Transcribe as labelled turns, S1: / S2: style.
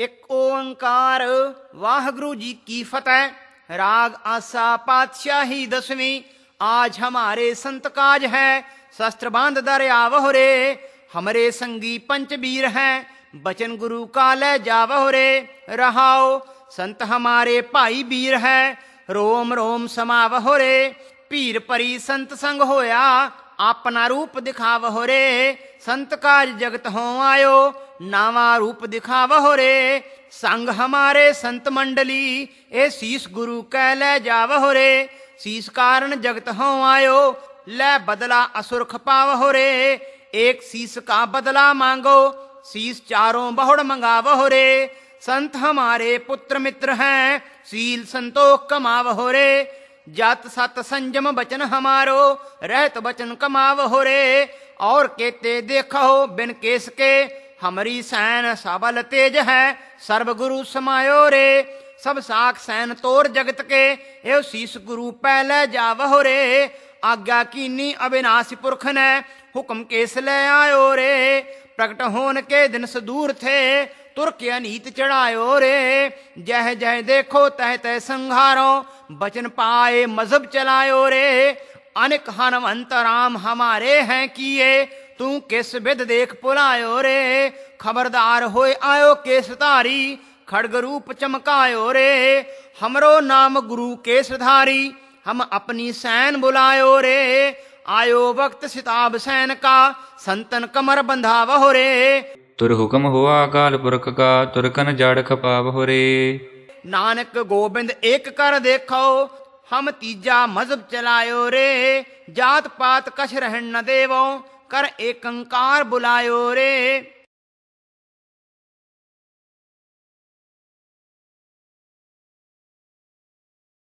S1: एक ओंकार, वाहगुरु जी की फतेह। राग आशा पातशाही दसवीं, आज हमारे संत काज है। शस्त्र बाँध दरियावह रे हमारे संगी पंचवीर हैं। बचन गुरु का ले जावहरे रहाओ। संत हमारे भाई वीर है। रोम रोम समावहरे पीर परी संत संग होया। अपना रूप दिखावहो रे संत काज जगत हो आयो नावा रूप दिखावहो रे संग हमारे संत मंडली ए शीश गुरु कह ले जावहो रे शीश कारण जगत हो आयो ले बदला असुर खपावहो रे एक शीश का बदला मांगो शीश चारों बहुड़ मंगावहो रे संत हमारे पुत्र मित्र हैं सील संतोष कमावहो रे जत सत संजम बचन हमारो रहत बचन कमावहो रे और केते देखो बिन केस के हमारी सैन सबल तेज है सर्व गुरु समायो रे सब साख सैन तोर जगत के एव शीस गुरु पहले जावहो रे आज्ञा कीनी अविनाशी पुरख ने हुक्म केस ले आयो रे प्रकट होन के दिन से दूर थे तुर के अनीत चढ़ायो रे जह जह देखो तह तह संघारो बचन पाए मजहब चलायो रे अनेक हनुमंत राम हमारे हैं किए तू किस विद देख पुलायो रे खबरदार होए आयो केस तारी खड़ग रूप चमकायो रे हमरो नाम गुरु केसधारी हम अपनी सैन बुलायो रे आयो वक्त सिताब सैन का संतन कमर बंधावहो रे
S2: ਤੁਰ ਹੁਕਮ ਹੋਆ ਅਕਾਲ ਪੁਰਖ ਕਾ ਤੁਰ ਕਨ ਜੜ ਖਪਾਵਹੁ ਰੇ
S1: नानक गोविंद एक कर देखो, हम तीजा मज़हब चलायो रे। जात पात कछ रहन न देवो, कर एकंकार बुलायो रे।